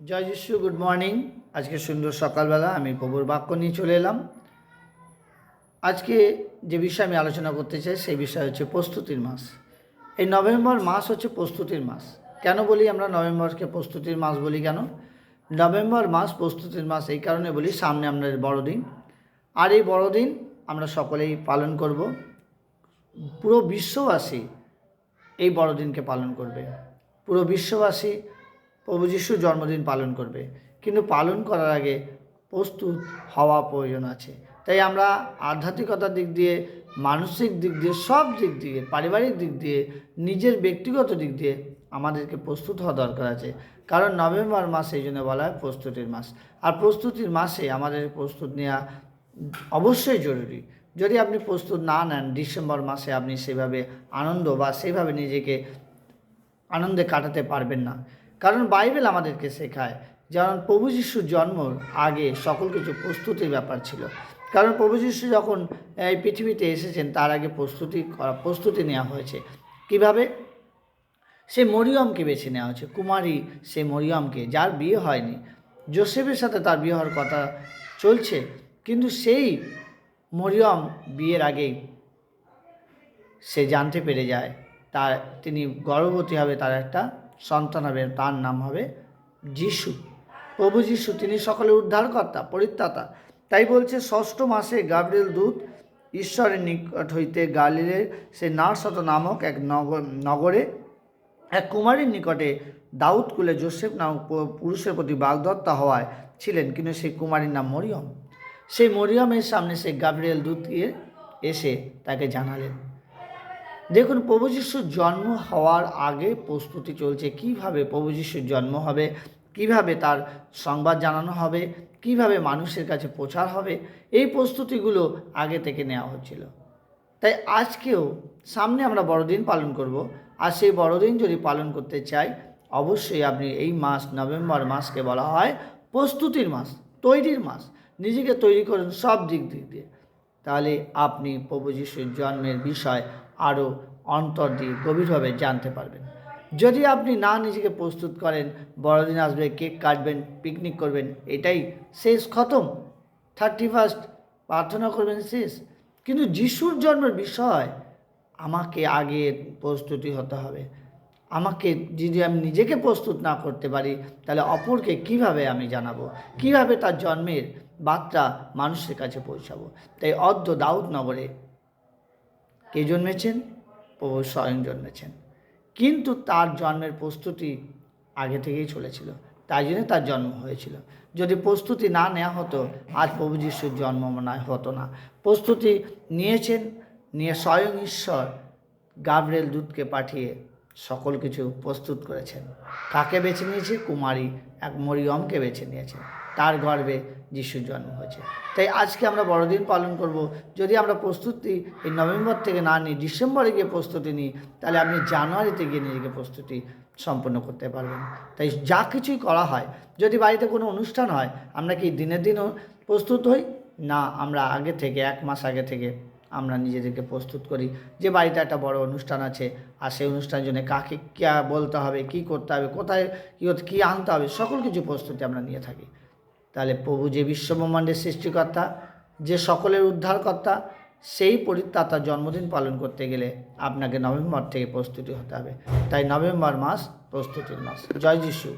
জয় যিশু good morning আজকে সুন্দর সকালবেলা আমি প্রভুর বাক্য নিয়ে চলে এলাম। আজকে যে বিষয় আমি আলোচনা করতে চাই, সেই বিষয় হচ্ছে প্রস্তুতির মাস। এই নভেম্বর মাস হচ্ছে প্রস্তুতির মাস। কেন বলি আমরা নভেম্বরকে প্রস্তুতির মাস বলি কেন? নভেম্বর মাস প্রস্তুতির মাস, এই কারণে বলি সামনে আমাদের বড়দিন। আর এই বড়দিন আমরা সকলেই পালন করব। পুরো বিশ্ববাসী এই বড়দিনকে পালন করবে। পুরো বিশ্ববাসী প্রভু যিশুর জন্মদিন পালন করবে। কিন্তু পালন করার আগে প্রস্তুত হওয়া প্রয়োজন আছে। তাই আমরা আধ্যাত্মিকতার দিক দিয়ে, মানসিক দিক দিয়ে, সব দিক দিয়ে, পারিবারিক দিক দিয়ে, নিজের ব্যক্তিগত দিক দিয়ে আমাদেরকে প্রস্তুত হওয়া দরকার আছে। কারণ নভেম্বর মাস এই জন্য বলা হয় প্রস্তুতির মাস। আর প্রস্তুতির মাসে আমাদের প্রস্তুত নেওয়া অবশ্যই জরুরি। যদি আপনি প্রস্তুত না নেন, ডিসেম্বর মাসে আপনি সেভাবে আনন্দ বা সেভাবে নিজেকে আনন্দে কাটাতে পারবেন না। কারণ বাইবেল আমাদেরকে শেখায়, যেমন প্রভু যিশুর জন্মর আগে সকল কিছু প্রস্তুতির ব্যাপার ছিল। কারণ প্রভু যিশু যখন এই পৃথিবীতে এসেছেন, তার আগে প্রস্তুতি করা, প্রস্তুতি নেওয়া হয়েছে। কীভাবে? সে মরিয়মকে বেছে নেওয়া হয়েছে। কুমারী সে মরিয়মকে, যার বিয়ে হয়নি। জোসেফের সাথে তার বিয়ে হওয়ার কথা চলছে, কিন্তু সেই মরিয়ম বিয়ের আগেই সে জানতে পেরে যায়। তার, তিনি গর্ভবতী হবে, তার একটা সন্তান হবে তার নাম হবে যিশু। প্রভু যিশু, তিনি সকলের উদ্ধারকর্তা, পরিত্রাতা। তাই বলছে, ষষ্ঠ মাসে গাবরিয়েল দূত ঈশ্বরের নিকট হইতে গালিলের সে নার্সত নামক এক নগর, নগরে এক কুমারীর নিকটে দাউদ কুলে জোসেফ নামক পুরুষের প্রতি বাগদত্তা হওয়ায় ছিলেন, কিন্তু সেই কুমারীর নাম মরিয়ম। সেই মরিয়মের সামনে সে গাবরিয়েল দূত গিয়ে এসে তাকে জানালেন। দেখুন, প্রভু যিশুর জন্ম হওয়ার আগে প্রস্তুতি চলছে। কীভাবে প্রভু যিশুর জন্ম হবে? কীভাবে তার সংবাদ জানানো হবে? কীভাবে মানুষের কাছে প্রচার হবে? এই প্রস্তুতিগুলো আগে থেকে নেওয়া হচ্ছিল। তাই আজকেও সামনে আমরা বড়দিন পালন করব। আর সেই বড়দিন যদি পালন করতে চাই, অবশ্যই আপনি এই মাস নভেম্বর মাসকে বলা হয় প্রস্তুতির মাস, তৈরির মাস। নিজেকে তৈরি করুন সব দিক দিক দিয়ে। তাহলে আপনি প্রভু যিশুর জন্মের বিষয় আরও অন্তর দিয়ে গভীরভাবে জানতে পারবেন। যদি আপনি না নিজেকে প্রস্তুত করেন, বড়দিন আসবে, কেক কাটবেন পিকনিক করবেন, এটাই শেষ, খতম। থার্টি ফার্স্ট প্রার্থনা করবেন, শেষ। কিন্তু যিশুর জন্মের বিষয়, আমাকে আগে প্রস্তুতি হতে হবে। আমাকে যদি আমি নিজেকে প্রস্তুত না করতে পারি, তাহলে অপরকে কীভাবে আমি জানাব? কীভাবে তার জন্মের বার্তা মানুষের কাছে পৌঁছাবো। তাই অর্ধ দাউদ নগরে কে জন্মেছেন? প্রভু স্বয়ং জন্মেছেন। কিন্তু তার জন্মের প্রস্তুতি আগে থেকেই চলেছিল। তাই জন্য তার জন্ম হয়েছিল। যদি প্রস্তুতি না নেওয়া হতো, আজ প্রভু যিশুর জন্ম মনে হতো না। প্রস্তুতি নিয়েছেন, নিয়ে স্বয়ং ঈশ্বর গাবরেল দূতকে পাঠিয়ে সকল কিছু প্রস্তুত করেছেন। কাকে বেছে নিয়েছে? কুমারী, এক মরিয়মকে বেছে নিয়েছেন তার গর্ভে যিশুর জন্ম হয়েছে। তাই আজকে আমরা বড়দিন পালন করব। যদি আমরা প্রস্তুতি এই নভেম্বর থেকে না নিই, ডিসেম্বরে গিয়ে প্রস্তুতি নিই, তাহলে আপনি জানুয়ারিতে গিয়ে নিজেকে প্রস্তুতি সম্পন্ন করতে পারবেন। তাই যা কিছুই করা হয়, যদি বাড়িতে কোনো অনুষ্ঠান হয়, আমরা কি দিনের দিনও প্রস্তুত হই? না, আমরা আগে থেকে, এক মাস আগে থেকে আমরা নিজেদেরকে প্রস্তুত করি। যে বাড়িতে একটা বড় অনুষ্ঠান আছে, আর সেই অনুষ্ঠানের জন্য কাকে কী বলতে হবে, কি করতে হবে, কোথায় কী কী আনতে হবে, সকল কিছু প্রস্তুতি আমরা নিয়ে থাকি। তাহলে প্রভু যে বিশ্বব্রহ্মাণ্ডের সৃষ্টিকর্তা, যে সকলের উদ্ধারকর্তা, সেই পরিত্রাতার জন্মদিন পালন করতে গেলে আপনাকে নভেম্বর থেকে প্রস্তুতি হতে হবে। তাই নভেম্বর মাস প্রস্তুতির মাস। জয় যিশু।